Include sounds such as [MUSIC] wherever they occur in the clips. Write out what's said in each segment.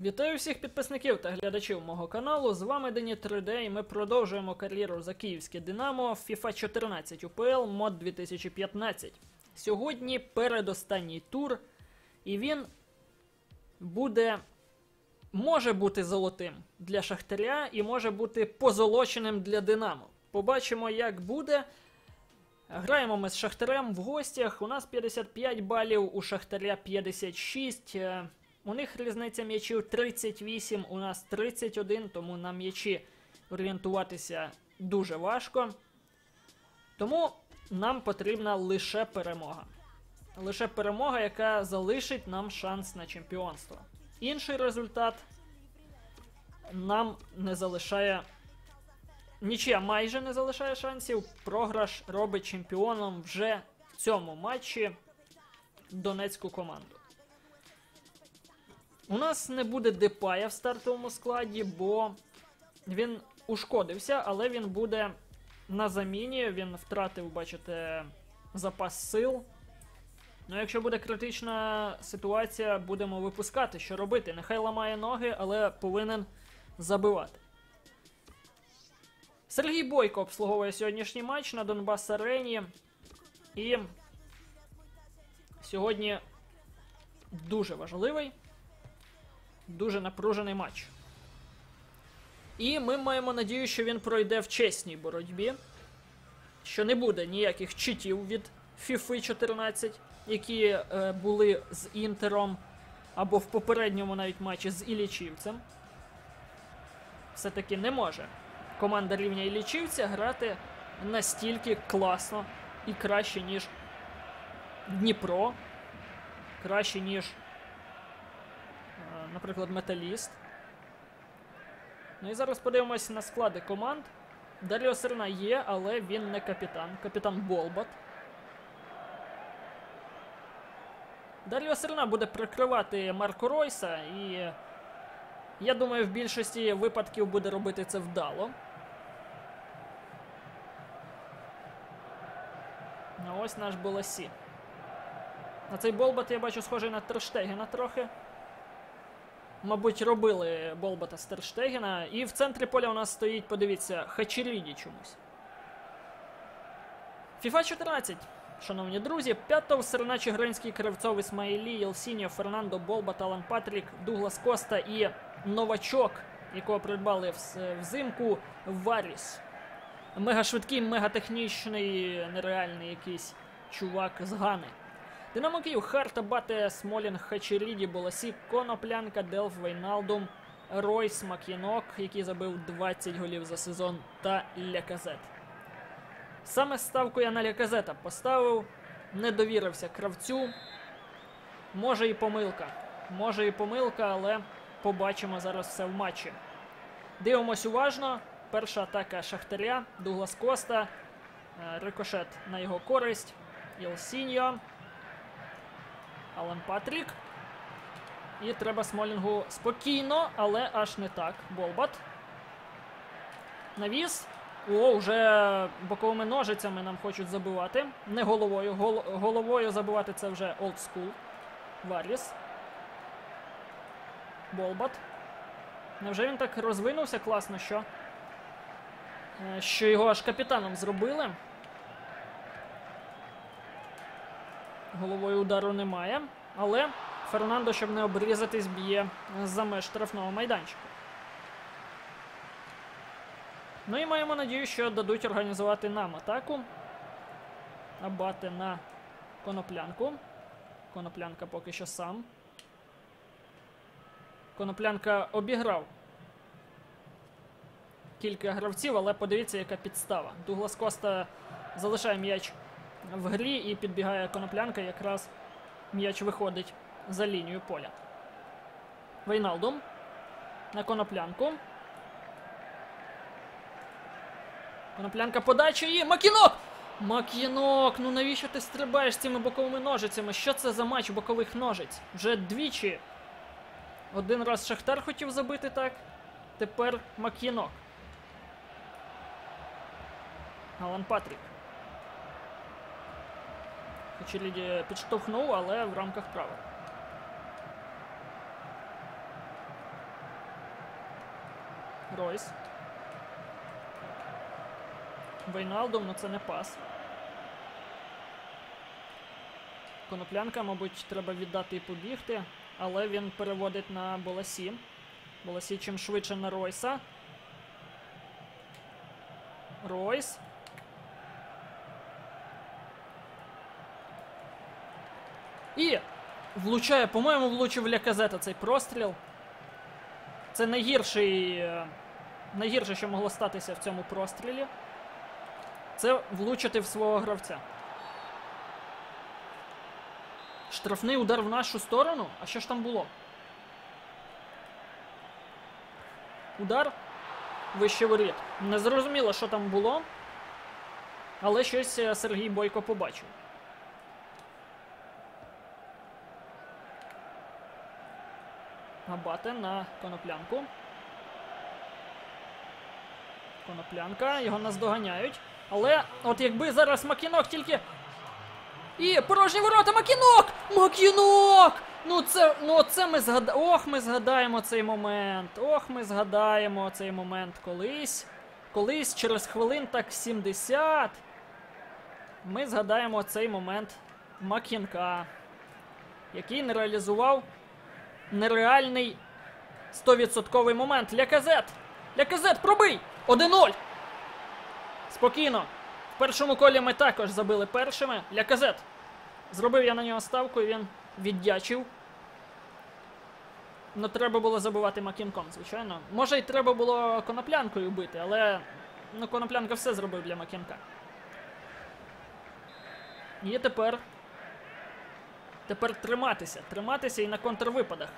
Вітаю всіх підписників та глядачів мого каналу. З вами Дені 3D і ми продовжуємо кар'єру за київське Динамо в FIFA 14 УПЛ мод 2015. Сьогодні передостанній тур, і він буде. Може бути золотим для Шахтаря і може бути позолоченим для Динамо. Побачимо, як буде. Граємо ми з Шахтарем в гостях. У нас 55 балів, у Шахтаря 56. У них різниця м'ячів 38, у нас 31, тому на м'ячі орієнтуватися дуже важко. Тому нам потрібна лише перемога. Лише перемога, яка залишить нам шанс на чемпіонство. Інший результат нам не залишає. Нічия майже не залишає шансів. Програш робить чемпіоном вже в цьому матчі донецьку команду. У нас не буде Депая в стартовому складі, бо він ушкодився, але він буде на заміні. Він втратив, бачите, запас сил. Ну, якщо буде критична ситуація, будемо випускати, що робити. Нехай ламає ноги, але повинен забивати. Сергій Бойко обслуговує сьогоднішній матч на Донбас Арені. І сьогодні дуже важливий, дуже напружений матч. І ми маємо надію, що він пройде в чесній боротьбі, що не буде ніяких читів від FIFA 14, які е, були з Інтером, або в попередньому навіть матчі з Ілічівцем. Все-таки не може команда рівня Ілічівця грати настільки класно і краще, ніж Дніпро, краще, ніж, наприклад, Металіст. Ну і зараз подивимося на склади команд. Даріо Серна є, але він не капітан. Капітан Болбат. Даріо Серна буде прикривати Марко Ройса, і я думаю, в більшості випадків буде робити це вдало. Ну ось наш Боласі. На цей Болбат я бачу схожий на Терштегена трохи. Мабуть, робили Болбата з Терштегена. І в центрі поля у нас стоїть, подивіться, Хачеріді чомусь. FIFA 14, шановні друзі, п'ятов Серна Чигринський, Кривцов, Ісмаїлі, Єлсіньо, Фернандо, Болбат, Алан Патрік, Дуглас Коста і новачок, якого придбали взимку Варіс. Мегашвидкий, мегатехнічний, нереальний якийсь чувак з Гани. Динамо Київ, Харта, Бате, Смолін, Хачеріді, Боласі, Коноплянка, Делф, Вейналдум, Ройс, Мак'янок, який забив 20 голів за сезон, та Ляказет. Саме ставку я на Ляказета поставив, не довірився кравцю. Може і помилка. Може і помилка, але побачимо зараз все в матчі. Дивимось уважно. Перша атака Шахтаря, Дуглас Коста, е, рикошет на його користь, Єлсіньо, Алан Патрік. І треба Смолінгу спокійно, але аж не так. Болбат. Навіс. О, вже боковими ножицями нам хочуть забивати. Не головою. Гол- головою забивати це вже олдскул. Варріс. Болбат. Невже він так розвинувся класно, що? е, Що його аж капітаном зробили. Головою удару немає. Але Фернандо, щоб не обрізатись, б'є за меж штрафного майданчика. Ну і маємо надію, що дадуть організувати нам атаку. Абати на коноплянку. Коноплянка поки що сам. Коноплянка обіграв кілька гравців, але подивіться, яка підстава. Дуглас Коста залишає м'яч в грі і підбігає коноплянка, якраз м'яч виходить за лінію поля. Вейналдум на коноплянку. Коноплянка подача і Макінок! Макінок! Ну навіщо ти стрибаєш цими боковими ножицями? Що це за матч бокових ножиць? Вже двічі. Один раз Шахтар хотів забити так. Тепер Макінок. Алан Патрік. Хачеліді підштовхнув, але в рамках правил. Ройс. Вейналдум, ну це не пас. Коноплянка, мабуть, треба віддати і побігти, але він переводить на Боласі. Боласі чим швидше на Ройса. Ройс. І влучає, по-моєму, влучив Ляказета цей простріл. Це найгірший. е, Найгірше, що могло статися в цьому прострілі. Це влучити в свого гравця. Штрафний удар в нашу сторону? А що ж там було? Удар вище воріт. Не зрозуміло, що там було. Але щось е, Сергій Бойко побачив. Габате на коноплянку. Коноплянка, його наздоганяють. Але от якби зараз Макінок тільки. І порожні ворота Макінок! Макінок! Ну це ну це ми згада... Ох, ми згадаємо цей момент. Ох, ми згадаємо цей момент колись. Колись через хвилин так 70. Ми згадаємо цей момент Макінка, який не реалізував нереальний 100% момент. Ляказет! Ляказет, пробий! 1-0! Спокійно. В першому колі ми також забили першими. Ляказет. Зробив я на нього ставку, і він віддячив. Ну, треба було забивати Макінком, звичайно. Може, й треба було коноплянкою бити, але ну, коноплянка все зробив для Макінка. І тепер. Тепер триматися. Триматися і на контрвипадах.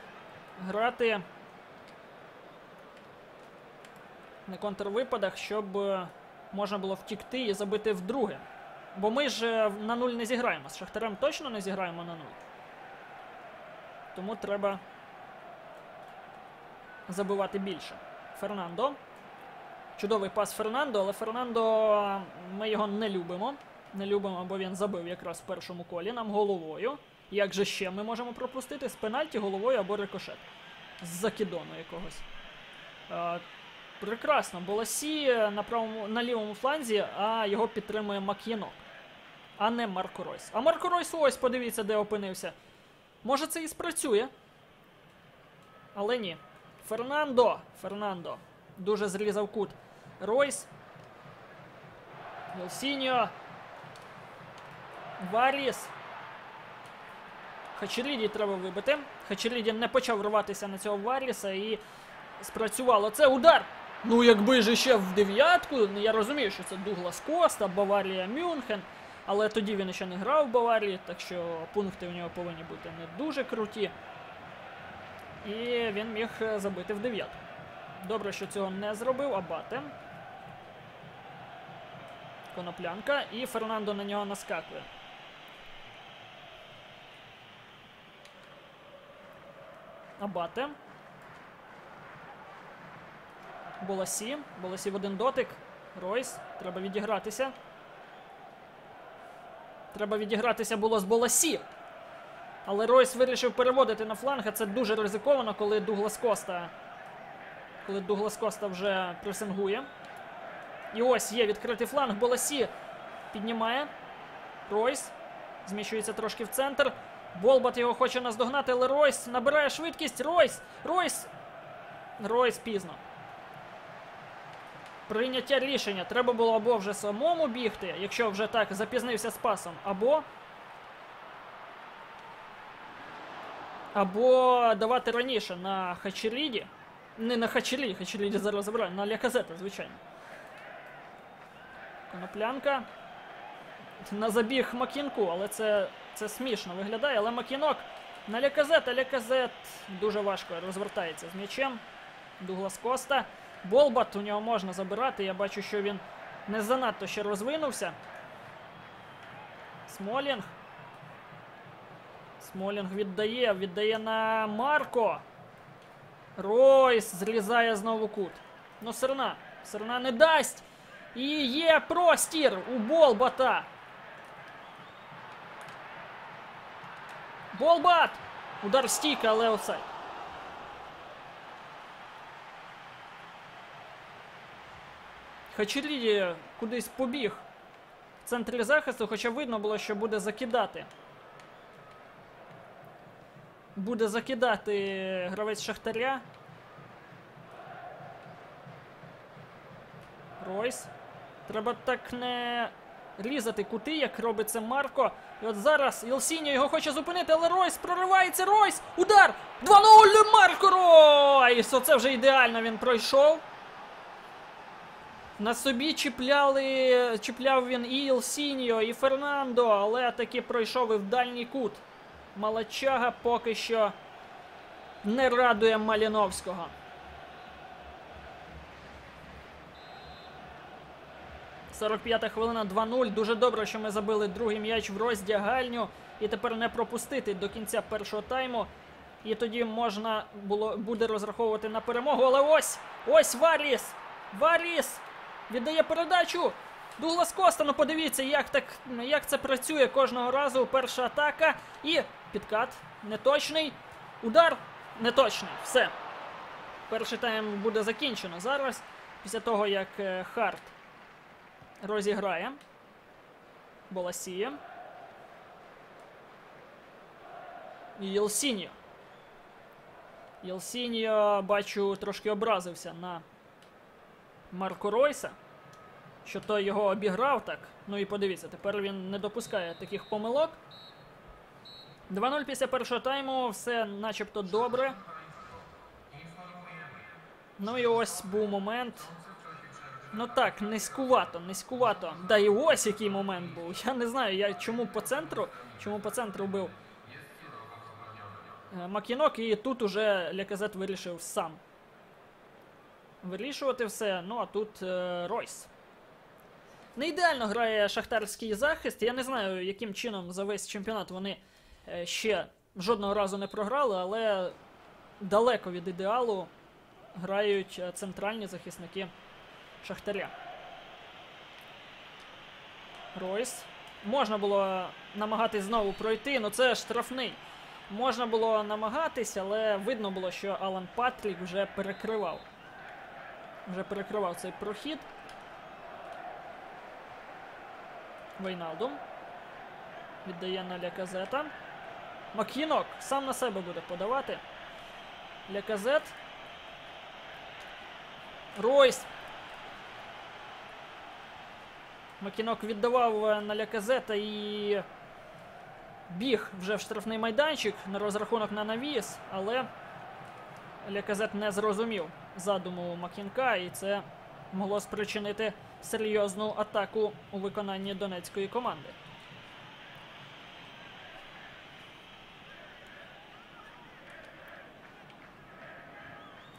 Грати. На контрвипадах, щоб е, можна було втікти і забити вдруге. Бо ми ж е, на нуль не зіграємо. З Шахтарем точно не зіграємо на нуль. Тому треба забивати більше. Фернандо. Чудовий пас Фернандо, але Фернандо е, ми його не любимо. Не любимо, бо він забив якраз в першому колі нам головою. Як же ще ми можемо пропустити? З пенальті головою або рикошет. З закидону якогось. Е, прекрасно. Боласі на правому на лівому фланзі, а його підтримує Мак'єнок. А не Марко Ройс. А Марко Ройс ось подивіться, де опинився. Може це і спрацює. Але ні. Фернандо. Фернандо. Дуже зрізав кут. Ройс. Вілсіньо. Варіс. Хачеріді треба вибити. Хачеріді не почав рватися на цього Варіса і спрацювало. Це удар! Ну, якби ж ще в дев'ятку, ну, я розумію, що це Дуглас Коста, Баварія Мюнхен, але тоді він ще не грав в Баварії, так що пункти в нього повинні бути не дуже круті. І він міг забити в дев'ятку. Добре, що цього не зробив Абате. Коноплянка, і Фернандо на нього наскакує. Абате. Боласі. Боласі в один дотик. Ройс. Треба відігратися. Треба відігратися було з Боласі. Але Ройс вирішив переводити на фланг, а це дуже ризиковано, коли Дуглас Коста. Коли Дуглас Коста вже пресингує. І ось є відкритий фланг. Боласі піднімає. Ройс. Зміщується трошки в центр. Болбат його хоче наздогнати, але Ройс набирає швидкість. Ройс! Ройс! Ройс пізно. Прийняття рішення. Треба було або вже самому бігти, якщо вже так запізнився з пасом, або. Або давати раніше на Хачеріді. Не на Хачеріді, Хачеріді зараз забирає, на Ляказета, звичайно. Коноплянка. На забіг Макінку, але це, це смішно виглядає. Але Макінок на Ляказет, а Ляказет дуже важко розвертається з м'ячем. Дуглас Коста. Болбат у нього можна забирати. Я бачу, що він не занадто ще розвинувся. Смолінг. Смолінг віддає, віддає на Марко. Ройс зрізає знову кут. Ну, Серна. Серна не дасть. І є простір у Болбата. Болбат! Удар стійка, але офсайд. Хачеріді кудись побіг в центрі захисту, хоча видно було, що буде закидати. Буде закидати гравець Шахтаря. Ройс. Треба так не різати кути, як робить це Марко. І от зараз Єлсіньо його хоче зупинити, але Ройс проривається. Ройс! Удар! 2-0! Марко Ройс! Оце вже ідеально він пройшов. На собі чіпляли, чіпляв він і Єлсіньо, і Фернандо, але таки пройшов і в дальній кут. Малачага поки що не радує Маліновського. Сорок п'ята хвилина 2-0. Дуже добре, що ми забили другий м'яч в роздягальню. І тепер не пропустити до кінця першого тайму. І тоді можна було буде розраховувати на перемогу. Але ось! Ось Варіс! Варіс! Віддає передачу! Дуглас Коста, ну подивіться, як так, як це працює кожного разу. Перша атака. І підкат неточний. Удар неточний. Все. Перший тайм буде закінчено зараз. Після того, як е, Харт розіграє. Боласія. І Єлсіньо. Єлсіньо, бачу, трошки образився на Марко Ройса. Що той його обіграв так. Ну і подивіться, тепер він не допускає таких помилок. 2-0 після першого тайму, все начебто добре. Ну і ось був момент. Ну так, низькувато, низькувато. Да і ось який момент був. Я не знаю, я чому по центру, чому по центру бив е, Макінок, і тут уже Леказет вирішив сам. Вирішувати все. Ну а тут е, Ройс. Не ідеально грає шахтарський захист. Я не знаю, яким чином за весь чемпіонат вони е, ще жодного разу не програли, але далеко від ідеалу грають е, центральні захисники Шахтаря. Ройс. Можна було намагатись знову пройти, але це штрафний. Можна було намагатись, але видно було, що Алан Патрік вже перекривав. Вже перекривав цей прохід. Вейналдум. Віддає на Ляказета. Макінок сам на себе буде подавати. Ляказет. Ройс. Макінок віддавав е, на Ляказета і біг вже в штрафний майданчик на розрахунок на навіс, але Ляказет не зрозумів задуму Макінка, і це могло спричинити серйозну атаку у виконанні донецької команди.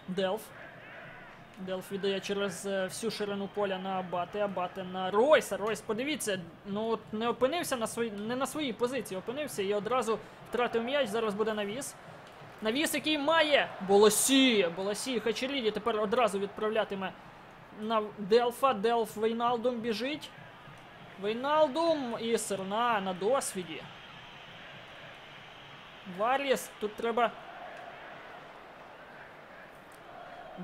Делф. Делф віддає через е, всю ширину поля на Абати, Абати на Ройса. Ройс, подивіться, ну от не опинився на свої, не на своїй позиції, опинився і одразу втратив м'яч. Зараз буде навіс. Навіс, який має Болосі. Болосі Хачеріді тепер одразу відправлятиме на Делфа. Делф Вейналдум біжить. Вейналдум і Серна на досвіді. Варіс. Тут треба.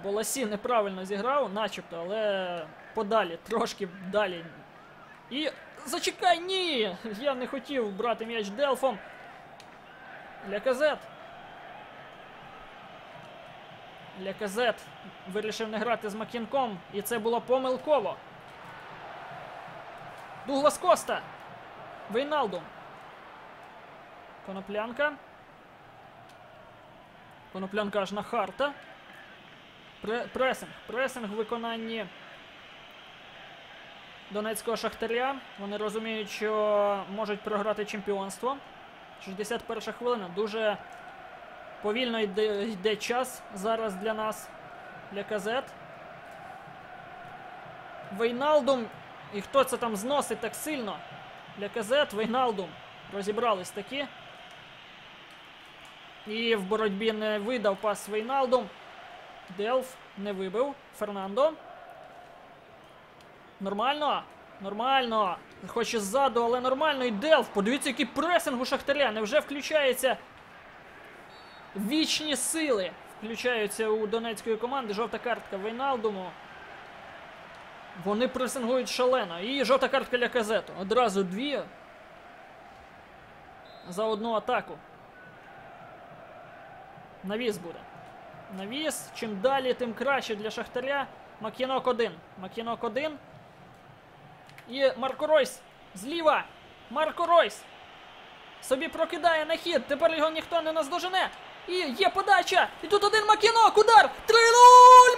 Боласі неправильно зіграв, начебто, але подалі, трошки далі. І. Зачекай, ні! Я не хотів брати м'яч Делфом. Ляказет. Ляказет вирішив не грати з Макінком, і це було помилково. Дуглас Коста. Вейналдум. Коноплянка. Коноплянка аж на Харта. Пре пресинг. Пресинг в виконанні Донецького Шахтаря. Вони розуміють, що можуть програти чемпіонство. 61 хвилина. Дуже повільно йде, йде час зараз для нас. Для казет. Вейналдум. І хто це там зносить так сильно? Для казет, Вейналдум. Розібрались таки. І в боротьбі не видав пас Вейналдум. Делф не вибив. Фернандо. Нормально. Нормально. Хоче ззаду, але нормально. І Делф. Подивіться, який пресинг у Шахтаря. Невже включається вічні сили? Включаються у донецької команди. Жовта картка Вейналдуму. Вони пресингують шалено. І жовта картка для казету. Одразу дві. За одну атаку. Навіс буде. Навіс. Чим далі, тим краще для Шахтаря. Макінок один. Макінок один. І Марко Ройс. Зліва. Марко Ройс. Собі прокидає на хід. Тепер його ніхто не наздожене. І є подача. І тут один Макінок. Удар. 3-0.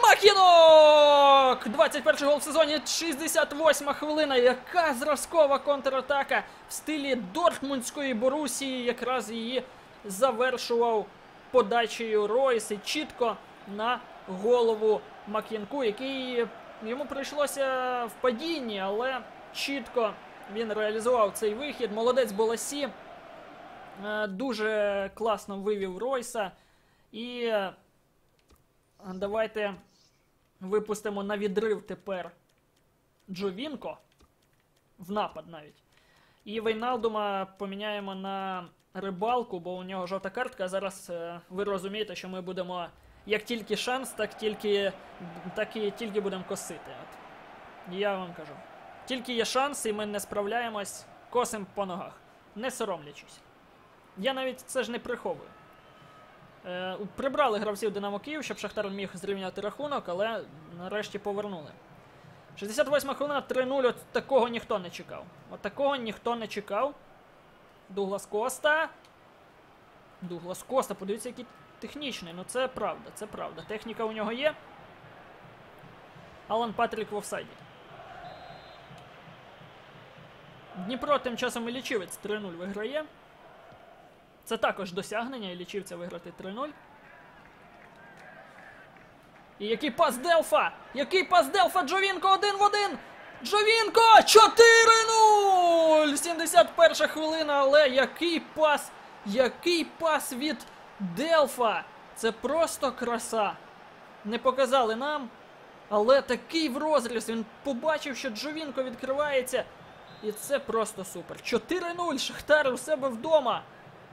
Макінок! 21 гол в сезоні. 68 хвилина. Яка зразкова контратака в стилі Дортмундської Борусії. Якраз її завершував подачею Ройс і чітко на голову Мак'янку, який йому прийшлося в падінні, але чітко він реалізував цей вихід. Молодець Боласі. Е, Дуже класно вивів Ройса. І е, давайте випустимо на відрив тепер Джовінко. В напад навіть. І Вейналдума поміняємо на рибалку, бо у нього жовта картка. Зараз е, ви розумієте, що ми будемо як тільки шанс, так тільки, так і тільки будемо косити. От. Я вам кажу. Тільки є шанс, і ми не справляємось, косим по ногах, не соромлячись. Я навіть це ж не приховую. Е, прибрали гравців Динамо Київ, щоб Шахтар міг зрівняти рахунок, але нарешті повернули. 68 хвилина 3-0. От такого ніхто не чекав. От такого ніхто не чекав. Дуглас Коста. Дуглас Коста, подивіться, який технічний. Ну це правда, це правда. Техніка у нього є. Алан Патрік в офсайді. Дніпро тим часом і лічівець 3-0 виграє. Це також досягнення і виграти 3-0. І який пас Делфа! Який пас Делфа! Джовінко один в один! Джовінко! 4-0! 71 хвилина, але який пас! Який пас від Делфа! Це просто краса. Не показали нам, але такий в розріз. Він побачив, що Джовінко відкривається. І це просто супер. 4-0 Шахтар у себе вдома.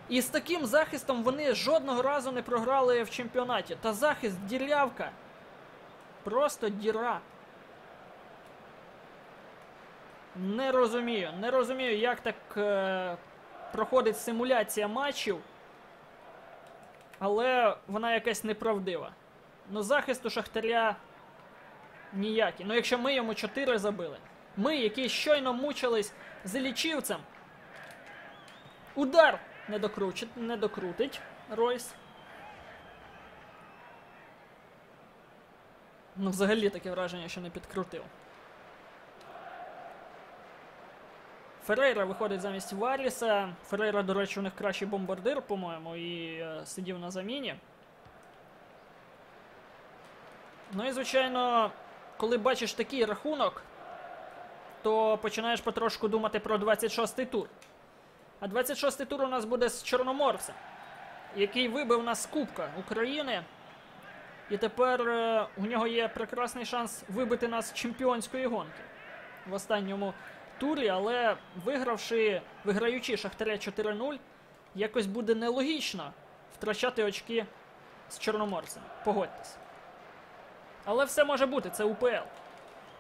І з таким захистом вони жодного разу не програли в чемпіонаті. Та захист дірявка. Просто діра. Не розумію. Не розумію, як так е, проходить симуляція матчів. Але вона якась неправдива. Ну, захист у Шахтаря ніякий. Ну, якщо ми йому 4 забили. Ми, які щойно мучились з лічівцем. Удар не докручить, не докрутить Ройс. Ну, взагалі таке враження, що не підкрутив. Ферейра виходить замість Варріса. Ферейра, до речі, у них кращий бомбардир, по-моєму, і е, сидів на заміні. Ну і, звичайно, коли бачиш такий рахунок, то починаєш потрошку думати про 26-й тур. А 26-й тур у нас буде з Чорноморцем, який вибив нас з Кубка України. І тепер е, у нього є прекрасний шанс вибити нас з чемпіонської гонки в останньому турі, але вигравши, виграючи Шахтаря 4-0, якось буде нелогічно втрачати очки з Чорноморцем. Погодьтесь. Але все може бути, це УПЛ.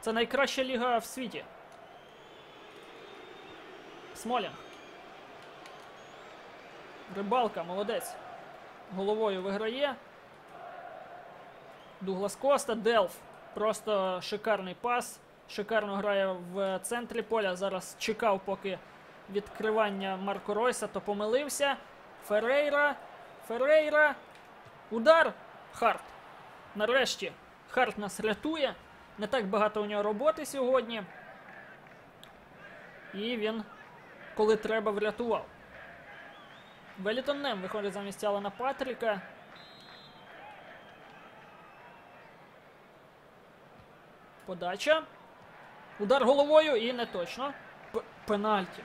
Це найкраща ліга в світі. Смолінг. Рибалка, молодець. Головою виграє. Дуглас Коста, Делф. Просто шикарний пас. Шикарно грає в центрі поля. Зараз чекав, поки відкривання Марко Ройса, то помилився. Ферейра. Ферейра. Удар. Харт. Нарешті Харт нас рятує. Не так багато у нього роботи сьогодні. І він, коли треба, врятував. Велітон Нем виходить замість Алана Патріка. Подача. Удар головою і не точно. П пенальті.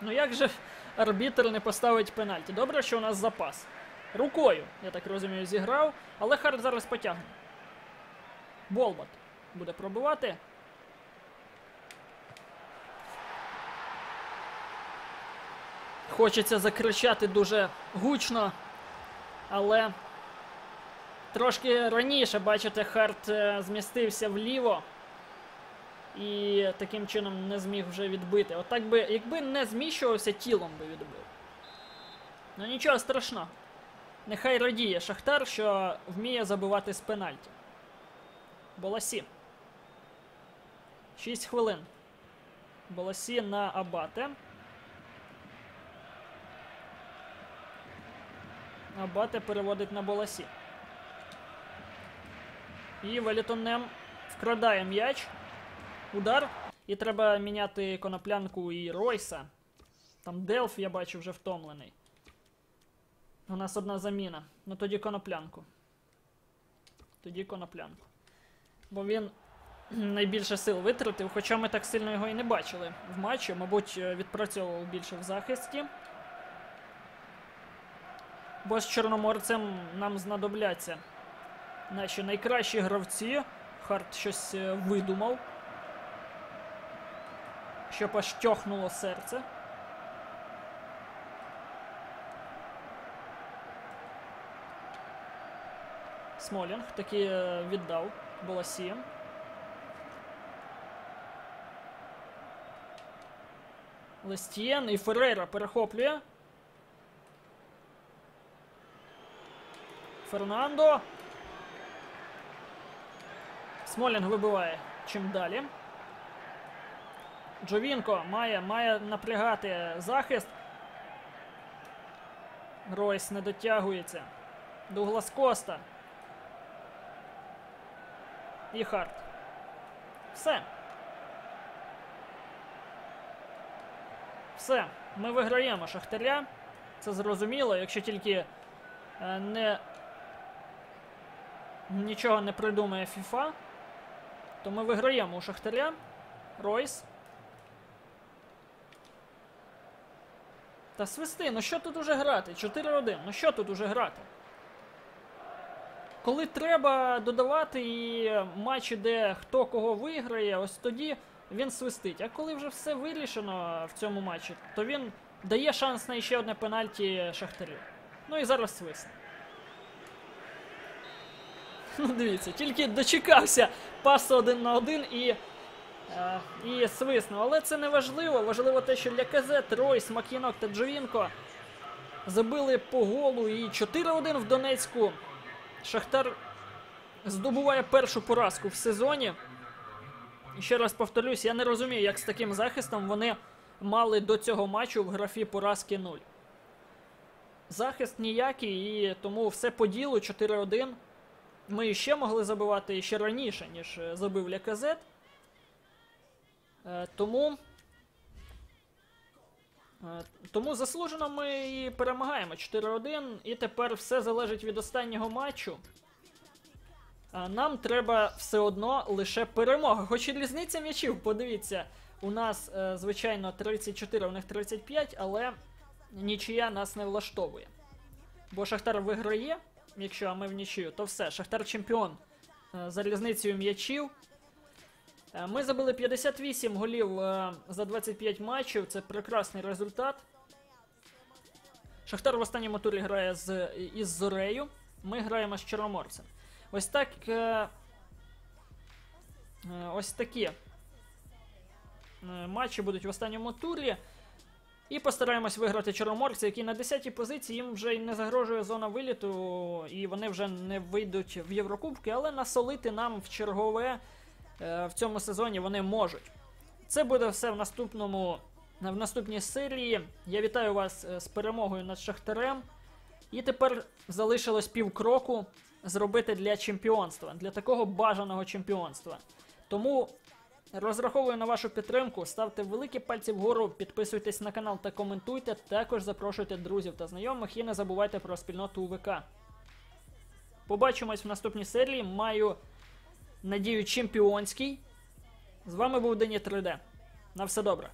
Ну як же арбітр не поставить пенальті? Добре, що у нас запас. Рукою, я так розумію, зіграв, але Харт зараз потягне. Болбат буде пробивати. Хочеться закричати дуже гучно, але трошки раніше, бачите, Харт е, змістився вліво. І таким чином не зміг вже відбити. Отак би, якби не зміщувався, тілом би відбив. Ну нічого страшного. Нехай радіє Шахтар, що вміє забивати з пенальті. Боласі. 6 хвилин. Боласі на Абате. Абате переводить на Боласі. І Велітонем вкрадає м'яч. Удар. І треба міняти коноплянку і Ройса. Там Делф, я бачу, вже втомлений. У нас одна заміна. Ну тоді коноплянку. Тоді коноплянку. Бо він [CLEARS THROAT] найбільше сил витратив, хоча ми так сильно його і не бачили в матчі. Мабуть, е, відпрацьовував більше в захисті. Бо з Чорноморцем нам знадобляться наші найкращі гравці. Харт щось е, видумав. Щоб аж тьохнуло серце. Смолінг таки е, віддав Боласі. Лестієн і Феррейра перехоплює. Фернандо. Смолінг вибиває чим далі. Джовінко має, має напрягати захист. Ройс не дотягується. Дуглас Коста. І Харт. Все. Все. Ми виграємо Шахтаря. Це зрозуміло, якщо тільки е, не нічого не придумає FIFA, то ми виграємо у Шахтаря. Ройс. Та свисти, ну що тут уже грати? 4-1. Ну що тут уже грати? Коли треба додавати і матчі, де хто кого виграє, ось тоді він свистить. А коли вже все вирішено в цьому матчі, то він дає шанс на ще одне пенальті Шахтарю. Ну і зараз свист. Ну, дивіться, тільки дочекався пасу один на один і. Е, і свиснув. Але це не важливо. Важливо те, що для КЗ, Ройс, Макінок та Джовінко забили по голу і 4-1 в Донецьку. Шахтар здобуває першу поразку в сезоні. І ще раз повторюсь, я не розумію, як з таким захистом вони мали до цього матчу в графі поразки 0. Захист ніякий, і тому все по ділу 4-1. Ми ще могли забивати ще раніше, ніж е, забив Ляказет. Е, Тому. е, Тому заслужено ми і перемагаємо 4-1. І тепер все залежить від останнього матчу. Нам треба все одно лише перемога. Хоч і різниця м'ячів, подивіться, у нас, е, звичайно, 34, у них 35, але нічия нас не влаштовує. Бо Шахтар виграє, якщо ми в нічию, то все. Шахтар чемпіон е, за різницею м'ячів. Е, Ми забили 58 голів е, за 25 матчів. Це прекрасний результат. Шахтар в останньому турі грає з, із Зорею. Ми граємо з Чорноморцем. Ось так. е, Ось такі матчі будуть в останньому турі. І постараємось виграти Чорноморця, які на 10-й позиції їм вже й не загрожує зона виліту, і вони вже не вийдуть в Єврокубки, але насолити нам в чергове в цьому сезоні вони можуть. Це буде все в наступному в наступній серії. Я вітаю вас е, з перемогою над Шахтарем. І тепер залишилось півкроку зробити для чемпіонства, для такого бажаного чемпіонства. Тому розраховую на вашу підтримку. Ставте великі пальці вгору, підписуйтесь на канал та коментуйте. Також запрошуйте друзів та знайомих і не забувайте про спільноту УВК. Побачимось в наступній серії. Маю надію чемпіонський. З вами був Дені 3D. На все добре.